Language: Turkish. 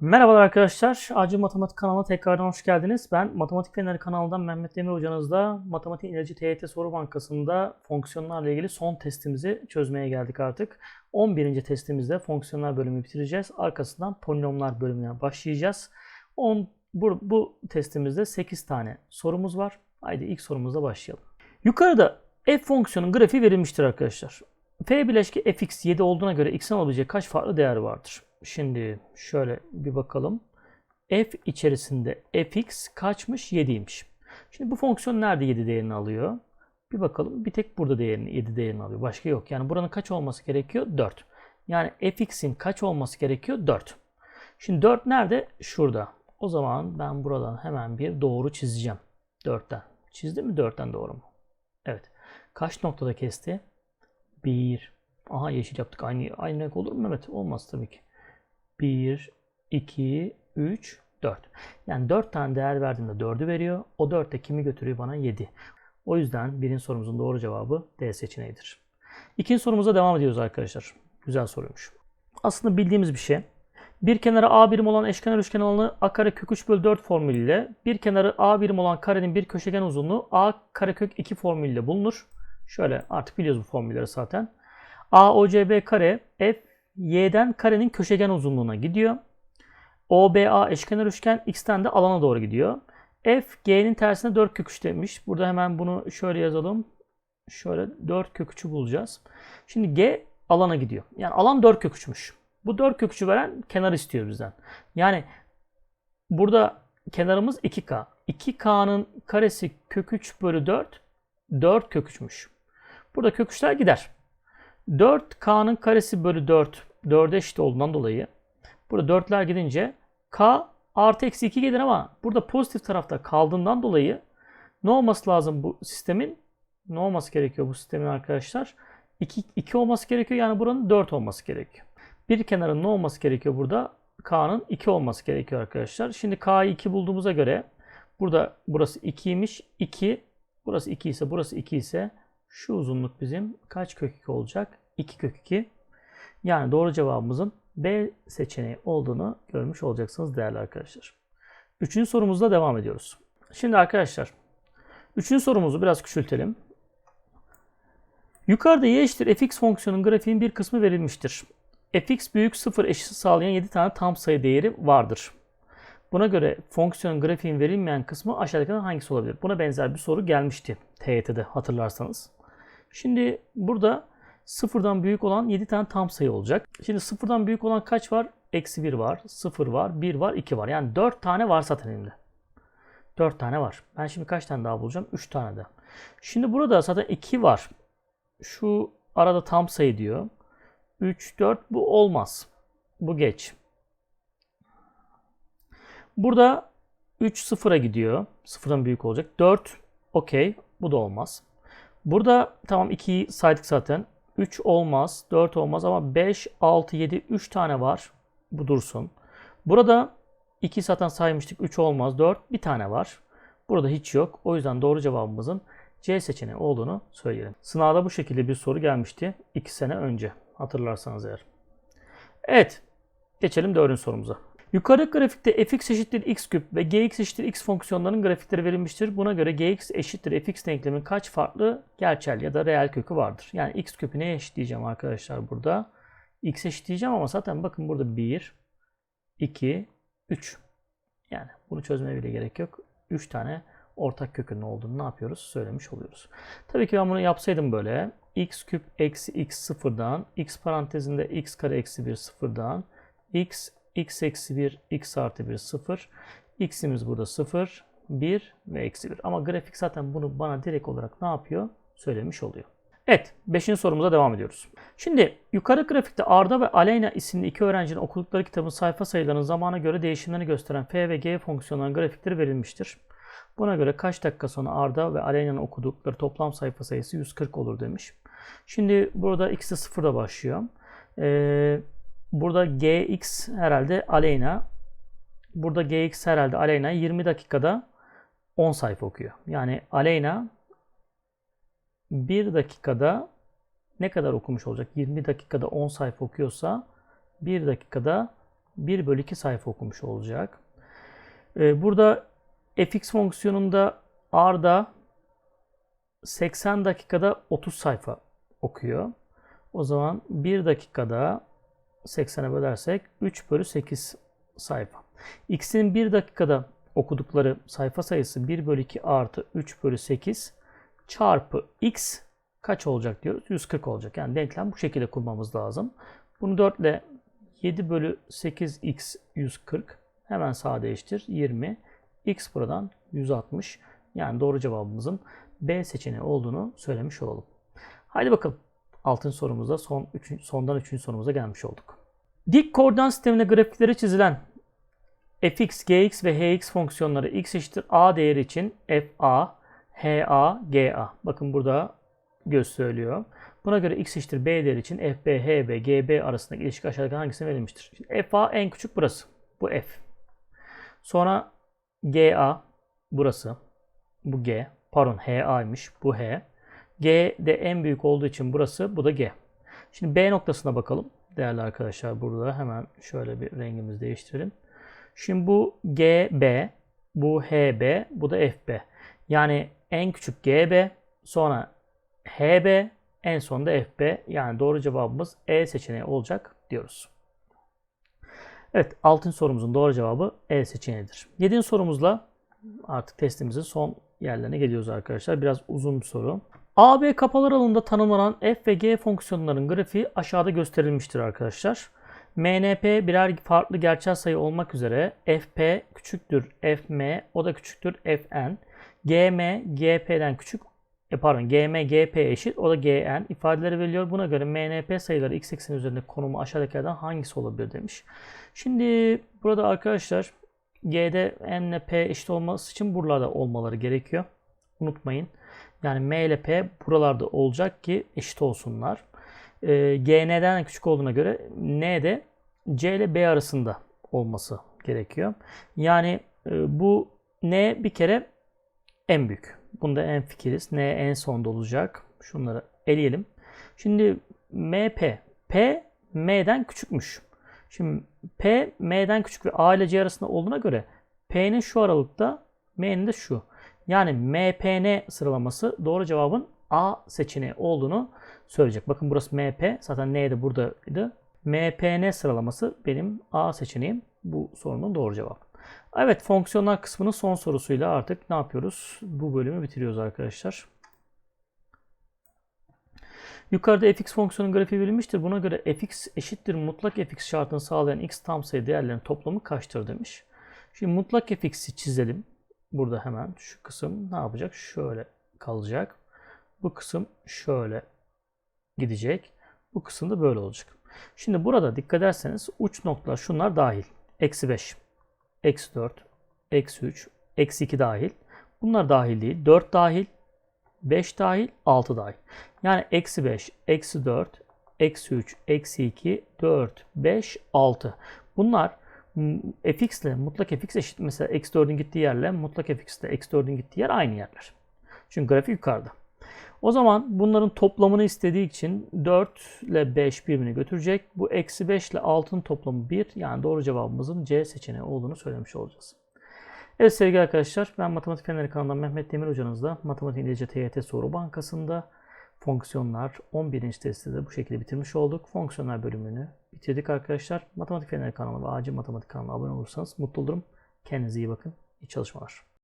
Merhabalar arkadaşlar. Acil Matematik kanalına tekrardan hoş geldiniz. Ben Matematik Feneri kanalından Mehmet Demir hocanızla Matematik İlacı TYT Soru Bankası'nda fonksiyonlarla ilgili son testimizi çözmeye geldik artık. 11. testimizde fonksiyonlar bölümü bitireceğiz. Arkasından polinomlar bölümüne başlayacağız. 10, bu, bu testimizde 8 tane sorumuz var. Haydi ilk sorumuzla başlayalım. Yukarıda f fonksiyonun grafiği verilmiştir arkadaşlar. F bileşki fx 7 olduğuna göre x'in alabileceği kaç farklı değer vardır? Şimdi şöyle bir bakalım. f içerisinde fx kaçmış? 7'ymiş. Şimdi bu fonksiyon nerede 7 değerini alıyor? Bir bakalım. Bir tek burada değerini 7 değerini alıyor. Başka yok. Yani buranın kaç olması gerekiyor? 4. Yani fx'in kaç olması gerekiyor? 4. Şimdi 4 nerede? Şurada. O zaman ben buradan hemen bir doğru çizeceğim. 4'ten. Çizdim mi 4'ten doğru mu? Evet. Kaç noktada kesti? 1. Aha yeşil yaptık. Aynı, aynı renk olur mu Mehmet? Olmaz tabii ki. 1, 2, 3, 4. Yani 4 tane değer verdiğinde 4'ü veriyor. O 4 de kimi götürüyor bana? 7. O yüzden birinci sorumuzun doğru cevabı D seçeneğidir. İkinci sorumuza devam ediyoruz arkadaşlar. Güzel soruymuş. Aslında bildiğimiz bir şey. Bir kenarı A birim olan eşkenar üçgen alanı A kare kök 3 bölü 4 formülüyle bir kenarı A birim olan karenin bir köşegen uzunluğu A kare kök 2 formülüyle bulunur. Şöyle artık biliyoruz bu formülleri zaten. A OCB kare F y'den karenin köşegen uzunluğuna gidiyor. OBA eşkenar üçgen x'ten de alana doğru gidiyor. F g'nin tersine 4 kök 3 demiş. Burada hemen bunu şöyle yazalım. Şöyle 4 kök 3'ü bulacağız. Şimdi g alana gidiyor. Yani alan 4 kök 3'müş. Bu 4 kök 3'ü veren kenar istiyor bizden. Yani burada kenarımız 2k. 2k'nın karesi kök 3 bölü 4 4 kök 3'müş. Burada kök 3'ler gider. 4k'nın karesi bölü 4 4'e eşit olduğundan dolayı burada 4'ler gidince k artı eksi 2 gelir ama burada pozitif tarafta kaldığından dolayı ne olması lazım bu sistemin? Ne olması gerekiyor bu sistemin arkadaşlar? 2, 2 olması gerekiyor yani buranın 4 olması gerekiyor. Bir kenarın ne olması gerekiyor burada? K'nın 2 olması gerekiyor arkadaşlar. Şimdi K'yı 2 bulduğumuza göre burada burası 2'ymiş. 2 burası 2 ise burası 2 ise şu uzunluk bizim kaç kök 2 olacak? 2 kök 2. Yani doğru cevabımızın B seçeneği olduğunu görmüş olacaksınız değerli arkadaşlar. Üçüncü sorumuzda devam ediyoruz. Şimdi arkadaşlar, üçüncü sorumuzu biraz küçültelim. Yukarıda y eşittir fx fonksiyonun grafiğin bir kısmı verilmiştir. fx büyük 0 eşit sağlayan 7 tane tam sayı değeri vardır. Buna göre fonksiyonun grafiğin verilmeyen kısmı aşağıdakilerden hangisi olabilir? Buna benzer bir soru gelmişti TYT'de hatırlarsanız. Şimdi burada sıfırdan büyük olan 7 tane tam sayı olacak. Şimdi sıfırdan büyük olan kaç var? Eksi 1 var, 0 var, 1 var, 2 var. Yani 4 tane var zaten elimde. 4 tane var. Ben şimdi kaç tane daha bulacağım? 3 tane de. Şimdi burada zaten 2 var. Şu arada tam sayı diyor. 3, 4 bu olmaz. Bu geç. Burada 3 sıfıra gidiyor. Sıfırdan büyük olacak. 4 okey. Bu da olmaz. Burada tamam 2'yi saydık zaten. 3 olmaz, 4 olmaz ama 5, 6, 7, 3 tane var. Bu dursun. Burada 2 zaten saymıştık. 3 olmaz, 4 bir tane var. Burada hiç yok. O yüzden doğru cevabımızın C seçeneği olduğunu söyleyelim. Sınavda bu şekilde bir soru gelmişti 2 sene önce. Hatırlarsanız eğer. Evet. Geçelim dördüncü sorumuza. Yukarıdaki grafikte fx eşittir x küp ve gx eşittir x fonksiyonlarının grafikleri verilmiştir. Buna göre gx eşittir fx denklemin kaç farklı gerçel ya da reel kökü vardır? Yani x küpü neye eşitleyeceğim arkadaşlar burada? x eşitleyeceğim ama zaten bakın burada 1, 2, 3. Yani bunu çözmeye bile gerek yok. 3 tane ortak kökünün olduğunu ne yapıyoruz? Söylemiş oluyoruz. Tabii ki ben bunu yapsaydım böyle. x küp eksi x sıfırdan, x parantezinde x kare eksi 1 sıfırdan, x x eksi 1, x artı 1, 0. x'imiz burada 0, 1 ve eksi 1. Ama grafik zaten bunu bana direkt olarak ne yapıyor? Söylemiş oluyor. Evet, 5. sorumuza devam ediyoruz. Şimdi yukarı grafikte Arda ve Aleyna isimli iki öğrencinin okudukları kitabın sayfa sayılarının zamana göre değişimlerini gösteren f ve g fonksiyonlarının grafikleri verilmiştir. Buna göre kaç dakika sonra Arda ve Aleyna'nın okudukları toplam sayfa sayısı 140 olur demiş. Şimdi burada de 0'da başlıyor. Ee, Burada gx herhalde Aleyna. Burada gx herhalde Aleyna 20 dakikada 10 sayfa okuyor. Yani Aleyna 1 dakikada ne kadar okumuş olacak? 20 dakikada 10 sayfa okuyorsa 1 dakikada 1 bölü 2 sayfa okumuş olacak. Ee, burada fx fonksiyonunda Arda 80 dakikada 30 sayfa okuyor. O zaman 1 dakikada 80'e bölersek 3 bölü 8 sayfa. X'in 1 dakikada okudukları sayfa sayısı 1 bölü 2 artı 3 bölü 8 çarpı X kaç olacak diyoruz? 140 olacak. Yani denklem bu şekilde kurmamız lazım. Bunu 4 ile 7 bölü 8x 140 hemen sadeleştir 20. X buradan 160. Yani doğru cevabımızın B seçeneği olduğunu söylemiş olalım. Haydi bakalım. Altın sorumuzda son üç, sondan 3. sorumuza gelmiş olduk. Dik koordinat sisteminde grafikleri çizilen fx, gx ve hx fonksiyonları x eşittir a değeri için fa, ha, ga. Bakın burada gösteriliyor. Buna göre x eşittir b değeri için fb, hb, gb arasındaki ilişki aşağıdaki hangisine verilmiştir? Şimdi fa en küçük burası. Bu f. Sonra ga burası. Bu g. Pardon ha'ymış. Bu h. G de en büyük olduğu için burası. Bu da g. Şimdi b noktasına bakalım. Değerli arkadaşlar burada hemen şöyle bir rengimizi değiştirelim. Şimdi bu GB, bu HB, bu da FB. Yani en küçük GB, sonra HB, en sonunda FB. Yani doğru cevabımız E seçeneği olacak diyoruz. Evet, altın sorumuzun doğru cevabı E seçeneğidir. Yedinci sorumuzla artık testimizin son yerlerine geliyoruz arkadaşlar. Biraz uzun bir soru. AB kapalı aralığında tanımlanan f ve g fonksiyonlarının grafiği aşağıda gösterilmiştir arkadaşlar. MNP birer farklı gerçel sayı olmak üzere fp küçüktür fm o da küçüktür fn. gm gp'den küçük e pardon gm gp eşit o da gn ifadeleri veriliyor. Buna göre MNP sayıları x ekseni üzerinde konumu aşağıdakilerden hangisi olabilir demiş. Şimdi burada arkadaşlar g'de m p eşit olması için buralarda olmaları gerekiyor. Unutmayın. Yani M ile P buralarda olacak ki eşit olsunlar. E, G N'den küçük olduğuna göre N de C ile B arasında olması gerekiyor. Yani e, bu N bir kere en büyük. Bunda en fikiriz. N en sonda olacak. Şunları eleyelim. Şimdi M P. P M'den küçükmüş. Şimdi P M'den küçük ve A ile C arasında olduğuna göre P'nin şu aralıkta M'nin de şu. Yani MPN sıralaması doğru cevabın A seçeneği olduğunu söyleyecek. Bakın burası MP. Zaten N buradaydı. MPN sıralaması benim A seçeneğim. Bu sorunun doğru cevabı. Evet fonksiyonlar kısmının son sorusuyla artık ne yapıyoruz? Bu bölümü bitiriyoruz arkadaşlar. Yukarıda fx fonksiyonun grafiği verilmiştir. Buna göre fx eşittir mutlak fx şartını sağlayan x tam sayı değerlerinin toplamı kaçtır demiş. Şimdi mutlak fx'i çizelim. Burada hemen şu kısım ne yapacak? Şöyle kalacak. Bu kısım şöyle gidecek. Bu kısım da böyle olacak. Şimdi burada dikkat ederseniz uç noktalar şunlar dahil. Eksi 5, eksi 4, eksi 3, eksi 2 dahil. Bunlar dahil değil. 4 dahil, 5 dahil, 6 dahil. Yani eksi 5, eksi 4, eksi 3, eksi 2, 4, 5, 6. Bunlar fx ile mutlak fx eşit mesela x 4'ün gittiği yerle mutlak fx ile x 4'ün gittiği yer aynı yerler. Çünkü grafik yukarıda. O zaman bunların toplamını istediği için 4 ile 5 birbirini götürecek. Bu eksi 5 ile 6'nın toplamı 1. Yani doğru cevabımızın C seçeneği olduğunu söylemiş olacağız. Evet sevgili arkadaşlar ben Matematik Feneri kanalından Mehmet Demir hocanızla Matematik İngilizce TYT Soru Bankası'nda fonksiyonlar 11. testi de bu şekilde bitirmiş olduk. Fonksiyonlar bölümünü bitirdik arkadaşlar. Matematik Feneri kanalı ve Acil Matematik kanalına abone olursanız mutlu olurum. Kendinize iyi bakın. İyi çalışmalar.